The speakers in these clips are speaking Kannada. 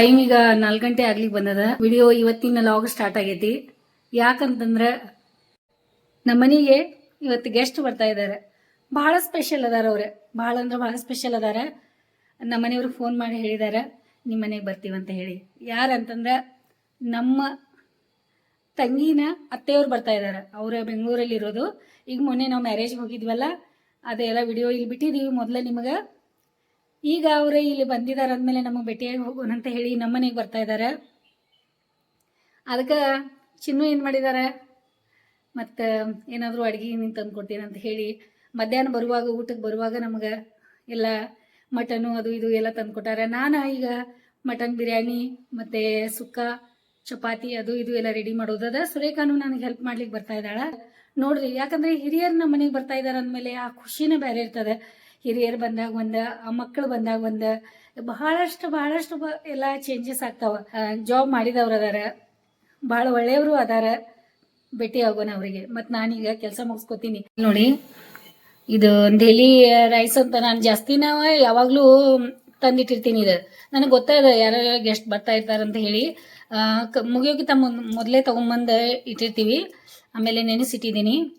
ಟೈಮ್ ಈಗ ನಾಲ್ಕು ಗಂಟೆ ಆಗ್ಲಿಕ್ಕೆ ಬಂದದ. ವಿಡಿಯೋ ಇವತ್ತಿನ ಲಾಗ್ ಸ್ಟಾರ್ಟ್ ಆಗೈತಿ. ಯಾಕಂತಂದ್ರ ನಮ್ಮ ಮನೆಗೆ ಇವತ್ತು ಗೆಸ್ಟ್ ಬರ್ತಾ ಇದ್ದಾರೆ ಬಹಳ ಸ್ಪೆಷಲ್ ಅದಾರ ಅವ್ರೆ. ಬಹಳ ಅಂದ್ರೆ ಬಹಳ ಸ್ಪೆಷಲ್ ಅದಾರ. ನಮ್ಮ ಮನೆಯವ್ರಿಗೆ ಫೋನ್ ಮಾಡಿ ಹೇಳಿದಾರ. ನಿಮ್ಮ ಮನೆಗೆ ಬರ್ತೀವಂತ ಹೇಳಿ. ಯಾರಂತಂದ್ರೆ ನಮ್ಮ ತಂಗಿನ ಅತ್ತೆಯವ್ರು ಬರ್ತಾ ಇದ್ದಾರೆ ಅವ್ರ ಬೆಂಗಳೂರಲ್ಲಿ ಇರೋದು ಈಗ ಮೊನ್ನೆ ನಾವು ಮ್ಯಾರೇಜ್ಗೆ ಹೋಗಿದ್ವಲ್ಲ, ಅದೆಲ್ಲ ವಿಡಿಯೋ ಇಲ್ಲಿ ಬಿಟ್ಟಿದ್ದೀವಿ ಮೊದಲೇ ನಿಮಗೆ ಈಗ ಅವರೇ ಇಲ್ಲಿ ಬಂದಿದ್ದಾರೆ ಅಂದಮೇಲೆ ನಮಗೆ ಭೇಟಿಯಾಗಿ ಹೋಗೋಣ ಅಂತ ಹೇಳಿ ನಮ್ಮನೆಗೆ ಬರ್ತಾ ಇದ್ದಾರೆ. ಅದಕ್ಕೆ ಚಿನ್ನು ಏನು ಮಾಡಿದ್ದಾರೆ? ಮತ್ತು ಏನಾದರೂ ಅಡುಗೆ ನೀನು ತಂದು ಕೊಡ್ತೀನಿ ಅಂತ ಹೇಳಿ ಮಧ್ಯಾಹ್ನ ಬರುವಾಗ, ಊಟಕ್ಕೆ ಬರುವಾಗ ನಮಗೆ ಎಲ್ಲ ಮಟನು ಅದು ಇದು ಎಲ್ಲ ತಂದು ಕೊಟ್ಟಾರೆ. ನಾನು ಈಗ ಮಟನ್ ಬಿರಿಯಾನಿ ಮತ್ತು ಸುಕ್ಕ, ಚಪಾತಿ ಅದು ಇದು ಎಲ್ಲ ರೆಡಿ ಮಾಡೋದದ ಸುರೇಖಾನು ನನಗೆ ಹೆಲ್ಪ್ ಮಾಡ್ಲಿಕ್ಕೆ ಬರ್ತಾ ಇದ್ದಾಳೆ. ನೋಡ್ರಿ, ಯಾಕಂದ್ರೆ ಹಿರಿಯರು ನಮ್ಮ ಮನೆಗೆ ಬರ್ತಾ ಇದ್ದಾರೆ ಅಂದಮೇಲೆ ಆ ಖುಷಿನೇ ಬೇರೆ ಇರ್ತದೆ. ಹಿರಿಯರು ಬಂದಾಗ ಒಂದ, ಆ ಮಕ್ಕಳು ಬಂದಾಗ ಒಂದ, ಬಹಳಷ್ಟು ಬಹಳಷ್ಟು ಬ- ಎಲ್ಲ ಚೇಂಜಸ್ ಆಗ್ತಾವ. ಜಾಬ್ ಮಾಡಿದವ್ರು ಅದಾರ ಬಹಳ ಒಳ್ಳೆಯವರು ಅದಾರ, ಭೇಟಿ ಆಗೋಣ ಅವರಿಗೆ. ಮತ್ತು ನಾನೀಗ ಕೆಲಸ ಮುಗಿಸ್ಕೊತೀನಿ. ನೋಡಿ, ಇದು ದೆಹಲಿ ರೈಸ್ ಅಂತ ನಾನು ಜಾಸ್ತಿನ ಯಾವಾಗಲೂ ತಂದಿಟ್ಟಿರ್ತೀನಿ ಇದು. ನನಗೆ ಗೊತ್ತಾದ ಯಾರ ಗೆಸ್ಟ್ ಬರ್ತಾ ಇರ್ತಾರೆ ಅಂತ ಹೇಳಿ. ಕ- ಮುಗಿಯೋಕ್ಕಿಂತ ಮೊದಲೇ ತೊಗೊಂಬಂದು ಇಟ್ಟಿರ್ತೀವಿ. ಆಮೇಲೆ ನೆನೆಸಿಟ್ಟಿದ್ದೀನಿ.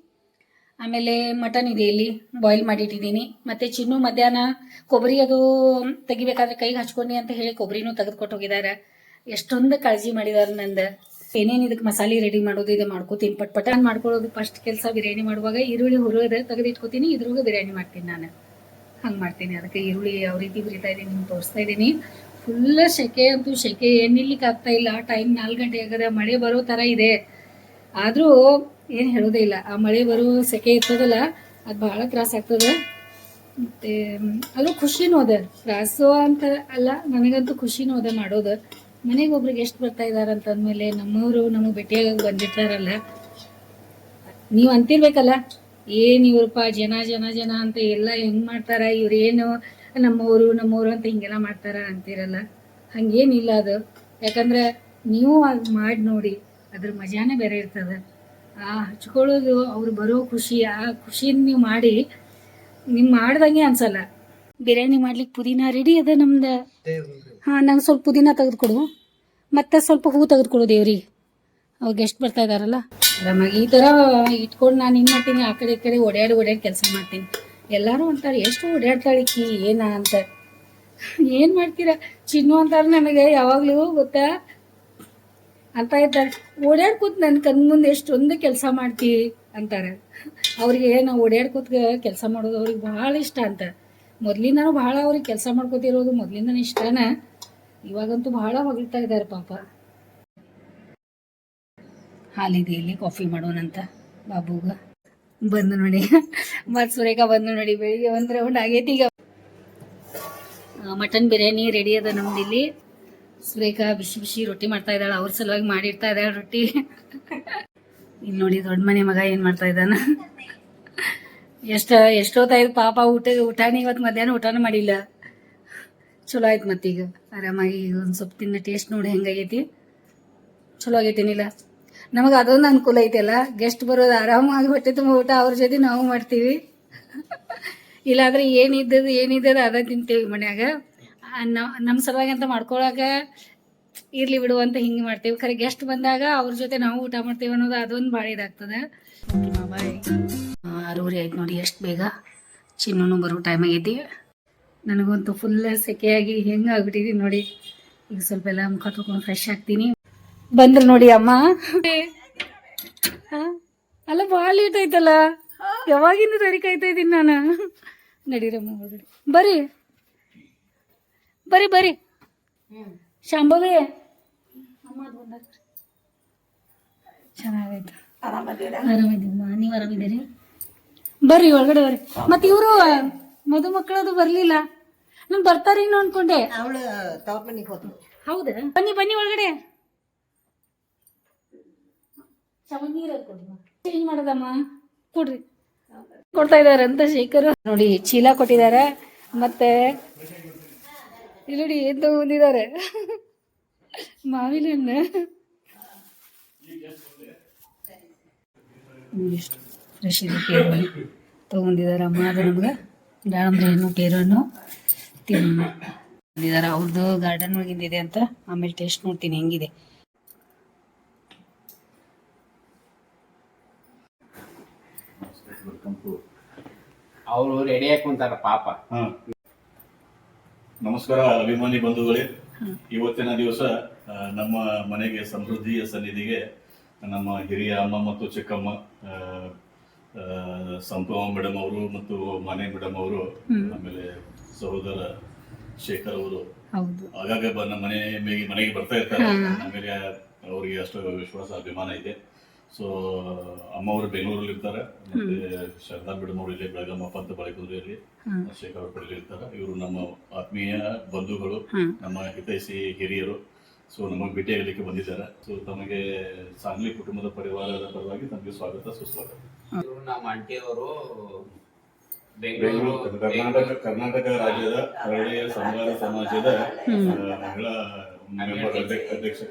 ಆಮೇಲೆ ಮಟನ್ ಇದೆ ಇಲ್ಲಿ ಬಾಯ್ಲ್ ಮಾಡಿಟ್ಟಿದ್ದೀನಿ. ಮತ್ತು ಚಿನ್ನು ಮಧ್ಯಾಹ್ನ ಕೊಬ್ಬರಿ ಅದು ತೆಗಿಬೇಕಾದ್ರೆ ಕೈಗೆ ಹಚ್ಕೊಂಡಿ ಅಂತ ಹೇಳಿ ಕೊಬ್ಬರಿನೂ ತೆಗೆದುಕೊಟ್ಟು ಹೋಗಿದ್ದಾರೆ ಎಷ್ಟೊಂದು ಕಾಳಜಿ ಮಾಡಿದಾರೆ ನಂದು. ಏನೇನು ಇದಕ್ಕೆ ಮಸಾಲೆ ರೆಡಿ ಮಾಡೋದು ಇದೆ ಮಾಡ್ಕೋತೀನಿ. ಪಟ್ ಪಟಾನ್ ಮಾಡ್ಕೊಳ್ಳೋದು ಫಸ್ಟ್ ಕೆಲಸ ಬಿರಿಯಾನಿ ಮಾಡುವಾಗ ಈರುಳ್ಳಿ ಹುರಿಯೋದು ತೆಗೆದಿಟ್ಕೋತೀನಿ, ಇದ್ರೊಳಗೆ ಬಿರಿಯಾನಿ ಮಾಡ್ತೀನಿ ನಾನು. ಹಂಗೆ ಮಾಡ್ತೀನಿ. ಅದಕ್ಕೆ ಈರುಳ್ಳಿ ಯಾವ ರೀತಿ ಹುರಿತಾ ಇದ್ದೀನಿ ನಿಮ್ಗೆ ತೋರಿಸ್ತಾ ಇದ್ದೀನಿ ಫುಲ್ ಸೆಕೆ ಅಂತೂ ಸೆಕೆ ಏನಿರ್ಲಿಕ್ಕೆ ಆಗ್ತಾ ಇಲ್ಲ. ಟೈಮ್ ನಾಲ್ಕು ಗಂಟೆ ಆಗದೆ ಮಳೆ ಬರೋ ಥರ ಇದೆ. ಆದರೂ ಏನು ಹೇಳೋದೇ ಇಲ್ಲ. ಆ ಮಳೆ ಬರೋ ಸೆಕೆ ಇರ್ತದಲ್ಲ, ಅದು ಭಾಳ ತ್ರಾಸ ಆಗ್ತದೆ. ಮತ್ತು ಅದು ಖುಷಿನೂ ಅದ. ತ್ರಾಸು ಅಂತ ಅಲ್ಲ, ನನಗಂತೂ ಖುಷಿನೂ ಅದ ಮಾಡೋದು. ಮನೆಗೆ ಒಬ್ರಿಗೆ ಎಷ್ಟು ಬರ್ತಾ ಇದ್ದಾರೆ ಅಂತಂದಮೇಲೆ ನಮ್ಮವರು ನಮಗೆ ಭೇಟಿಯಾಗಿ ಬಂದಿರ್ತಾರಲ್ಲ. ನೀವು ಅಂತಿರ್ಬೇಕಲ್ಲ? ಏನ್ ಇವ್ರಪ್ಪ ಜನ ಜನ ಜನ ಅಂತ ಎಲ್ಲ ಹೆಂಗ್ ಮಾಡ್ತಾರ? ಇವ್ರು ಏನು ನಮ್ಮವರು ನಮ್ಮವರು ಅಂತ ಹಿಂಗೆಲ್ಲ ಮಾಡ್ತಾರ ಅಂತಿರಲ್ಲ? ಹಂಗೇನಿಲ್ಲ ಅದು. ಯಾಕಂದ್ರೆ ನೀವು ಅದು ಮಾಡಿ ನೋಡಿ ಅದ್ರ ಮಜಾನೇ ಬೇರೆ ಇರ್ತದ. ಆ ಹಚ್ಕೊಳ್ಳೋದು ಅವ್ರು ಬರೋ ಖುಷಿ ಆ ಖುಷಿನ ನೀವು ಮಾಡಿ ನೀವು ಮಾಡ್ದಂಗೆ ಅನ್ಸಲ್ಲ. ಬಿರಿಯಾನಿ ಮಾಡ್ಲಿಕ್ಕೆ ಪುದೀನ ರೆಡಿ ಅದ ನಮ್ದು? ಹಾಂ ನಂಗೆ ಸ್ವಲ್ಪ ಪುದೀನ ತೆಗೆದುಕೊಡು. ಮತ್ತೆ ಸ್ವಲ್ಪ ಹೂ ತೆಗೆದುಕೊಡು ದೇವ್ರಿಗೆ. ಅವಾಗ ಗೆಸ್ಟ್ ಬರ್ತಾ ಇದಾರಲ್ಲ? ಈ ಥರ ಇಟ್ಕೊಂಡು ನಾನು ಏನು ಮಾಡ್ತೀನಿ, ಆ ಕಡೆ ಈ ಕಡೆ ಓಡಾಡಿ ಓಡಾಡಿ ಕೆಲಸ ಮಾಡ್ತೀನಿ. ಎಲ್ಲರೂ ಅಂತಾರೆ, ಎಷ್ಟು ಓಡಾಡ್ತಾಳಿಕಿ ಏನ ಅಂತ? ಏನು ಮಾಡ್ತೀರಾ? ಚಿನ್ನು ಅಂತಾರೆ ನನಗೆ, ಯಾವಾಗಲೂ ಗೊತ್ತಾ? ಅಂತ ಇದ್ದಾರೆ. ಓಡಾಡ್ಕೂತ್ ನನ್ನ ಕಣ್ ಮುಂದೆ ಎಷ್ಟೊಂದು ಕೆಲಸ ಮಾಡ್ತಿ ಅಂತಾರೆ. ಅವ್ರಿಗೆ ನಾವು ಓಡಾಡ್ಕೂತ್ ಕೆಲಸ ಮಾಡೋದು ಅವ್ರಿಗೆ ಭಾಳ ಇಷ್ಟ ಅಂತ. ಮೊದ್ಲಿಂದನೂ ಭಾಳ ಅವ್ರಿಗೆ ಕೆಲಸ ಮಾಡ್ಕೋತಿರೋದು ಮೊದ್ಲಿಂದನೂ ಇಷ್ಟನ. ಇವಾಗಂತೂ ಭಾಳ ಹೊಗಳ್ತಾ ಇದ್ದಾರೆ ಪಾಪ. ಹಾಲಿದೆ ಇಲ್ಲಿ ಕಾಫಿ ಮಾಡೋಣಂತ ಬಾಬುಗ. ಬಂದು ನೋಡಿ. ಮತ್ತು ಸುರೇಖ ಬಂದು ನೋಡಿ ಬೆಳಿಗ್ಗೆ ಒಂದು ರೌಂಡ್ ಆಗೈತಿ ಈಗ. ಮಟನ್ ಬಿರಿಯಾನಿ ರೆಡಿ ಅದ ನಮ್ದು ಇಲ್ಲಿ. ಸುರೇಖ ಬಿಸಿ ಬಿಸಿ ರೊಟ್ಟಿ ಮಾಡ್ತಾ ಇದ್ದಾಳೆ. ಅವ್ರ ಸಲುವಾಗಿ ಮಾಡಿರ್ತಾ ಇದ್ದಾಳೆ ರೊಟ್ಟಿ. ಇಲ್ಲಿ ನೋಡಿ ದೊಡ್ಡ ಮನೆ ಮಗ ಏನು ಮಾಡ್ತಾ ಇದ್ದಾನ. ಎಷ್ಟ ಎಷ್ಟೊತ್ತಾಯ್ತು ಪಾಪ ಊಟ, ಊಟನೇ ಇವತ್ತು ಮಧ್ಯಾಹ್ನ ಊಟನೂ ಮಾಡಿಲ್ಲ. ಚಲೋ ಆಯ್ತು ಮತ್ತೀಗ ಆರಾಮಾಗಿ ಒಂದು ಸ್ವಲ್ಪ ತಿನ್ನ ಟೇಸ್ಟ್ ನೋಡಿ ಹೆಂಗಾಗೈತಿ ಚಲೋ ಆಗೈತೇನಿಲ್ಲ. ನಮಗೆ ಅದೊಂದು ಅನುಕೂಲ ಐತೆಲ್ಲ? ಗೆಸ್ಟ್ ಬರೋದು ಆರಾಮಾಗಿ ಹೊಟ್ಟೆ ತುಂಬ ಊಟ ಅವ್ರ ಜೊತೆ ನಾವು ಮಾಡ್ತೀವಿ. ಇಲ್ಲಾಂದ್ರೆ ಏನಿದ್ದದು ಏನಿದ್ದದು ಅದ ತಿಂತೀವಿ ಮನ್ಯಾಗ. ನಮ್ಮ ಸಲುವಾಗಿ ಅಂತ ಮಾಡ್ಕೊಳಕ ಇರ್ಲಿ ಬಿಡು ಅಂತ ಹಿಂಗೆ ಮಾಡ್ತೀವಿ. ಖರೆ ಗೆಸ್ಟ್ ಬಂದಾಗ ಅವ್ರ ಜೊತೆ ನಾವು ಊಟ ಮಾಡ್ತೀವಿ ಅನ್ನೋದು ಅದೊಂದು ಭಾಳ ಇದಾಗ್ತದೆ. ಬಾಯ್ ಆರೂವರೆ ಆಯ್ತು ನೋಡಿ ಎಷ್ಟು ಬೇಗ ಚಿನ್ನೂ ಬರೋ ಟೈಮ್ ಆಗೈತಿ. ನನಗಂತೂ ಫುಲ್ ಸೆಕೆಯಾಗಿ ಹೆಂಗೆ ಆಗ್ಬಿಟ್ಟಿದೀನಿ ನೋಡಿ. ಈಗ ಸ್ವಲ್ಪ ಎಲ್ಲ ಮುಖ ತೊಗೊಂಡು ಫ್ರೆಶ್ ಆಗ್ತೀನಿ. ಬಂದ್ರು ನೋಡಿ ಅಮ್ಮ. ಹಾ? ಅಲ್ಲ ಭಾಳ ಲೇಟ್ ಆಯ್ತಲ್ಲ? ಯಾವಾಗಿಂದ ರೆಡಿ ಕಾಯ್ತಾ ಇದ್ದೀನಿ ನಾನು? ನಡೀರಮ್ಮ ಒಳಗಡೆ ಬರ್ರಿ. ಬರ್ರಿ ಬರ್ರಿ. ಶಾಂಭವಿ. ಅಮ್ಮ ಅದು ಬಂದಾಗ ಚೆನ್ನಾಗೈತೆ. ಆರಾಮಿದ್ದೀಮ್ಮ ನೀವು ಆರಾಮಿದ್ದೀರಿ? ಬರ್ರಿ ಒಳಗಡೆ ಬರ್ರಿ. ಮತ್ತೆ ಇವರು ಮದುಮಕ್ಕಳದು ಬರ್ಲಿಲ್ಲ. ನಾನು ಬರ್ತಾರೇನೋ ಅನ್ಕೊಂಡೆ. ಅವಳು ತವ್ರ ಮನೆಗೆ ಹೋದ್ಲು. ಹೌದಾ? ಬನ್ನಿ ಬನ್ನಿ ಒಳಗಡೆ. ಚೇಂಜ್ ಮಾಡೋದಮ್ಮ? ಕೊಡ್ರಿ. ಕೊಡ್ತಾ ಇದಾರೆ ಅಂತ ಶೇಖರ್. ನೋಡಿ, ಚೀಲ ಕೊಟ್ಟಿದ್ದಾರೆ. ಮತ್ತೆ ಇಲ್ಲಿ ನೋಡಿ ಬಂದಿದ್ದಾರೆ. ಮಾವಿನ ಹಣ್ಣು. ಫ್ರೆಶ್ ಇದೆ ಪೇರು ತಗೊಂಡಿದ್ದಾರೆ ಅಮ್ಮ. ಅದು ನಮ್ಗೆ ದಾಳಂಬ್ರಿ ಹಣ್ಣು ಪೇರು ಹಣ್ಣು. ತಿಂದಿದ್ದಾರೆ ಅವ್ರದ್ದು ಗಾರ್ಡನ್ ಒಳಗಿಂದಿದೆ ಅಂತ ಆಮೇಲೆ ಟೇಸ್ಟ್ ನೋಡ್ತೀನಿ. ಹೆಂಗಿದೆ? ಅವರು ರೆಡಿ ಹಾಕೊಂತಾರ ಪಾಪ. ಹಾ. ನಮಸ್ಕಾರ ಅಭಿಮಾನಿ ಬಂಧುಗಳೇ. ಇವತ್ತಿನ ದಿವಸ ಆ, ನಮ್ಮ ಮನೆಗೆ ಸಮೃದ್ಧಿಯ ಸನ್ನಿಧಿಗೆ ನಮ್ಮ ಹಿರಿಯ ಅಮ್ಮ ಮತ್ತು ಚಿಕ್ಕಮ್ಮ ಆ, ಆ, ಸಂಪಮ ಮೇಡಮ್ ಅವರು ಮತ್ತು ಮನೆ ಮೇಡಮ್ ಅವರು ಆಮೇಲೆ ಸಹೋದರ ಶೇಖರ್ ಅವರು. ಹೌದು. ಆಗಾಗ ಬ- ನಮ್ಮ ಮನೆ ಮೇಗೆ ಮನೆಗೆ ಬರ್ತಾ ಇರ್ತಾರೆ. ಆಮೇಲೆ ಅವರಿಗೆ ಅಷ್ಟು ವಿಶ್ವಾಸ ಅಭಿಮಾನ ಇದೆ. ಸೊ ಅಮ್ಮ ಅವರು ಬೆಂಗಳೂರಲ್ಲಿ ಇರ್ತಾರೆ ಮತ್ತೆ ಶಾರದಾ ಮೇಡಮ್ ಅವರು ಇಲ್ಲಿ ಬೆಳಗಾಮಪ್ಪ ಅಂತ ಬಳೆಕುದ್ರಿಯಲ್ಲಿ ಶೇಖರ್ ಅವರು ಪಡೆಯಲ್ಲಿ ಇರ್ತಾರೆ ಇವರು ನಮ್ಮ ಆತ್ಮೀಯ ಬಂಧುಗಳು ನಮ್ಮ ಹಿತೈಷಿ ಹಿರಿಯರು. ಸೊ ನಮಗೆ ಭೇಟಿಯಾಗಲಿಕ್ಕೆ ಬಂದಿದ್ದಾರೆ. ಸೊ ತಮಗೆ ಸಾಂಗ್ಲಿ ಕುಟುಂಬದ ಪರಿವಾರದ ಪರವಾಗಿ ತಮಗೆ ಸ್ವಾಗತ ಸುಸ್ವಾಗತ. ಇವ್ರು ನಮ್ಮ ಆಂಟಿಯವರು ಬೆಂಗಳೂರು ಬೆಂಗಳೂರು ಕರ್ನಾಟಕ ಕರ್ನಾಟಕ ರಾಜ್ಯದ ಹಳ್ಳಿಯ ಸಮುದಾಯ ಸಮಾಜದ ಆ, ಮಹಿಳಾ ಮೆಂಬರ್ ಅಧ್ಯಕ್ಷ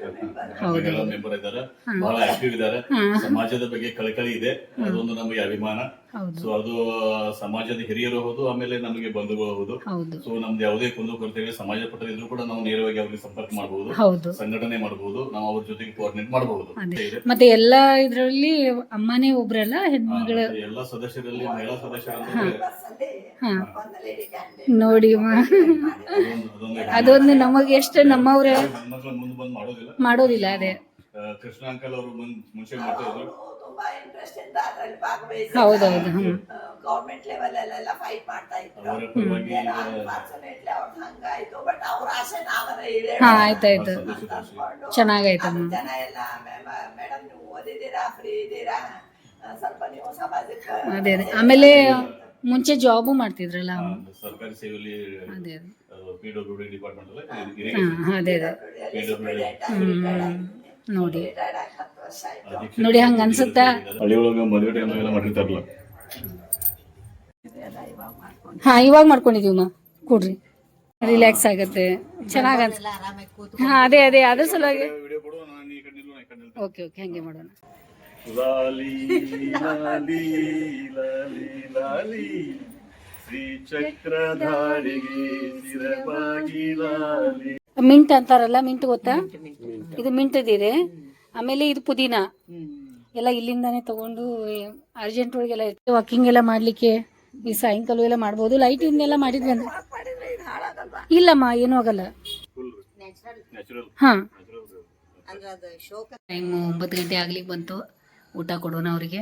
ಮಹಿಳಾ ಮೆಂಬರ್ ಇದ್ದಾರೆ ಬಹಳ ಆಕ್ಟಿವ್ ಇದ್ದಾರೆ ಸಮಾಜದ ಬಗ್ಗೆ ಕಳಕಳಿ ಇದೆ. ಅದೊಂದು ನಮಗೆ ಅಭಿಮಾನ. ಹೌದು. ಸೊ ಅದು ಸಮಾಜದ ಹಿರಿಯರು ಹೌದು ಆಮೇಲೆ ನಮಗೆ ಬಂಧುಗಳು ಹೌದು. ಸೊ ನಮ್ದು ಯಾವುದೇ ಕುಂದು ಕೊರತೆಗೆ ಸಮಾಜ ಪಟ್ಟದಿದ್ರು ಕೂಡ ನಾವು ನೇರವಾಗಿ ಅವ್ರಿಗೆ ಸಂಪರ್ಕ ಮಾಡಬಹುದು ಹೌದು. ಸಂಘಟನೆ ಮಾಡಬಹುದು ನಾವು ಅವ್ರ ಜೊತೆಗೆ ಕೋಆರ್ಡಿನೇಟ್ ಮಾಡಬಹುದು ಮತ್ತೆ ಎಲ್ಲಾ ಇದರಲ್ಲಿ ಅಮ್ಮನೇ ಒಬ್ರಲ್ಲ ಹೆಣ್ಮಗಳು? ಎಲ್ಲಾ ಸದಸ್ಯರಲ್ಲಿ ಮಹಿಳಾ ಸದಸ್ಯರಂದ್ರೆ ಹಾ. ನೋಡಿ. ಅದೊಂದು ನಮಗೆ ಎಷ್ಟು ನಮ್ಮವ್ರ ಮಾಡೋದಿಲ್ಲ ಮಾಡೋದಿಲ್ಲ ಅದೇ. ಆ, ಕೃಷ್ಣ ಅಂಕಲ್ ಅವರು ಮುಂಚೆ ಮಾಡ್ತಾ ಇದ್ರು. ತುಂಬಾ ಇಂಟ್ರೆಸ್ಟ್ ಇಂದ ಅದ್ರಲ್ಲಿ ಭಾಗವಹಿಸಿ ಹೌದೌದು ಹ್ಮ್. ಗೌರ್ಮೆಂಟ್ ಲೆವೆಲ್ ಅಲ್ಲೆಲ್ಲ ಫೈಟ್ ಮಾಡ್ತಾ ಇದ್ರು. ಹಂಗಾಯ್ತು ಬಟ್ ಅವ್ರ ಆಸೆ ಹಾ ಆಯ್ತಾಯ್ತು. ಚೆನ್ನಾಗಾಯ್ತಮ್ಮ ಜನ ಎಲ್ಲ ಮೇಡಮ್ ನೀವು ಓದಿದ್ದೀರಾ ಫ್ರೀ ಇದ್ದೀರಾ? ಸ್ವಲ್ಪ ನೀವು ಸಮಾಜಕ್ಕೆ ಅದೇ ಅದೇ. ಆಮೇಲೆ ಮುಂಚೆ ಜಾಬು ಮಾಡ್ತಿದ್ರಲ್ಲ ಆ, ಸರ್ಕಾರಿ ಸೇವೆಯಲ್ಲಿ ಅದೇ ಅದೇ. ಪಿ ಡಬ್ಲ್ಯೂ ಡಿ ಡಿಪಾರ್ಟ್ಮೆಂಟ್ ಹಾ ಅದೇ ಅದೇ. ಪಿ ಡಬ್ಲ್ಯೂ ಹ್ಮ್ ನೋಡಿ. ನೋಡಿ ಹಂಗ ಅನ್ಸುತ್ತಾ? ಹಳ್ಳಿ ಒಳಗ ಮದುವೆ ಟೈಮ್ ಎಲ್ಲ ಮಾಡಿರ್ತಾರಲ್ಲ. ಹಾ ಇವಾಗ ಮಾಡ್ಕೊಂಡಿದೀವಮ್ಮ ಕೊಡ್ರಿ. ರಿಲ್ಯಾಕ್ಸ್ ಆಗತ್ತೆ. ಚೆನ್ನಾಗ ಹಾ ಅದೇ ಅದೇ ಅದ್ರ ಸಲುವಾಗಿ ವಿಡಿಯೋ ಕೊಡು ನಾನು ಈ ಕಡೆ ನಿಲ್ಲು, ನಾ ಈ ಕಡೆ ನಿಲ್ತೇನೆ. ಓಕೆ ಓಕೆ ಹಂಗೆ ಮಾಡೋಣ. ಲಾಲಿ ಲಾಲಿ. ಲಾಲಿ ಲಾಲಿ ಶ್ರೀ ಚಕ್ರಧಾರಿಗೆ ಸಿರಬಾಗಿ ಲಾಲಿ. ಮಿಂಟ್ ಅಂತಾರಲ್ಲ ಮಿಂಟ್ ಗೊತ್ತಾ? ಇದು ಮಿಂಟ್ ಇದೆ ಆಮೇಲೆ ಇದು ಪುದೀನ. ಎಲ್ಲ ಇಲ್ಲಿಂದಾನೆ ತಗೊಂಡು ಅರ್ಜೆಂಟ್ ಒಳಗೆಲ್ಲ ವಾಕಿಂಗ್ ಎಲ್ಲ ಮಾಡ್ಲಿಕ್ಕೆ ಈ ಸಾಯಂಕಾಲ ಎಲ್ಲ ಮಾಡ್ಬೋದು. ಲೈಟ್ ಇಂದೆಲ್ಲ ಮಾಡಿದ್ವಿ ಅಂದ್ರೆ. ಇಲ್ಲಮ್ಮ ಏನೂ ಆಗಲ್ಲ. ಫುಲ್ ನ್ಯಾಚುರಲ್ ಹಾ. ಟೈಮ್ ಒಂಬತ್ತು ಗಂಟೆ ಆಗ್ಲಿಕ್ಕೆ ಬಂತು. ಊಟ ಕೊಡೋಣ ಅವರಿಗೆ.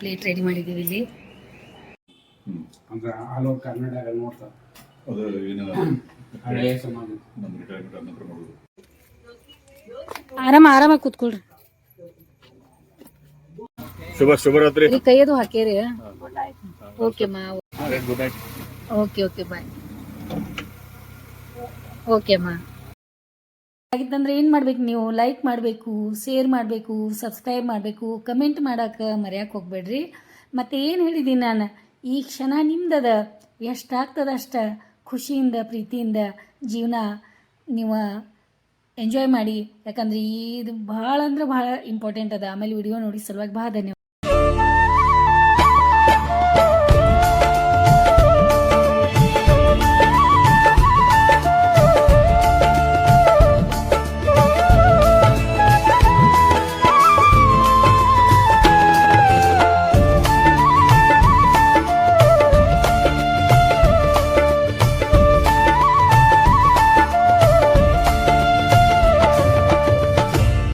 ಪ್ಲೇಟ್ ರೆಡಿ ಮಾಡಿದೀವಿ ಇಲ್ಲಿ. ಅಂದ್ರೆ ಆಲ್ ಓವರ್ ಕರ್ನಾಟಕ ನೋಡ್ತಾರೆ ಅದು ಏನು? ಹಳೆಯ ಸಮಾಜ. ನಮ್ಮ ರಿಟೈರ್ಮೆಂಟ್ ಅನ್ನೋ ನೋಡುದು ಆರಾಮ ಆರಾಮಾಗಿ ಕೂತ್ಕೊಳ್ರಿ. ಶುಭ ಶುಭರಾತ್ರಿ ಈ ಕೈಯದು ಹಾಕೇರಿ. ಓಕೆ ಮಾ. ಓಕೆ ಓಕೆ ಬಾಯ್ ಓಕೆ ಅಮ್ಮ ಆಗಿತ್ತಂದ್ರೆ ಏನು ಮಾಡ್ಬೇಕು ನೀವು? ಲೈಕ್ ಮಾಡಬೇಕು ಶೇರ್ ಮಾಡಬೇಕು ಸಬ್ಸ್ಕ್ರೈಬ್ ಮಾಡಬೇಕು ಕಮೆಂಟ್ ಮಾಡಕ್ಕೆ ಮರೆಯಕ್ಕೆ ಹೋಗ್ಬೇಡ್ರಿ. ಮತ್ತು ಏನು ಹೇಳಿದ್ದೀನಿ ನಾನು? ಈ ಕ್ಷಣ ನಿಮ್ದದ ಎಷ್ಟಾಗ್ತದ ಅಷ್ಟು ಖುಷಿಯಿಂದ, ಪ್ರೀತಿಯಿಂದ ಜೀವನ ನೀವು ಎಂಜಾಯ್ ಮಾಡಿ. ಯಾಕಂದ್ರೆ ಇದು ಭಾಳ ಅಂದ್ರೆ ಭಾಳ ಇಂಪಾರ್ಟೆಂಟ್ ಅದ. ಆಮೇಲೆ ವಿಡಿಯೋ ನೋಡಿ ಸಲುವಾಗಿ ಭಾಳ ಧನ್ಯವಾದ.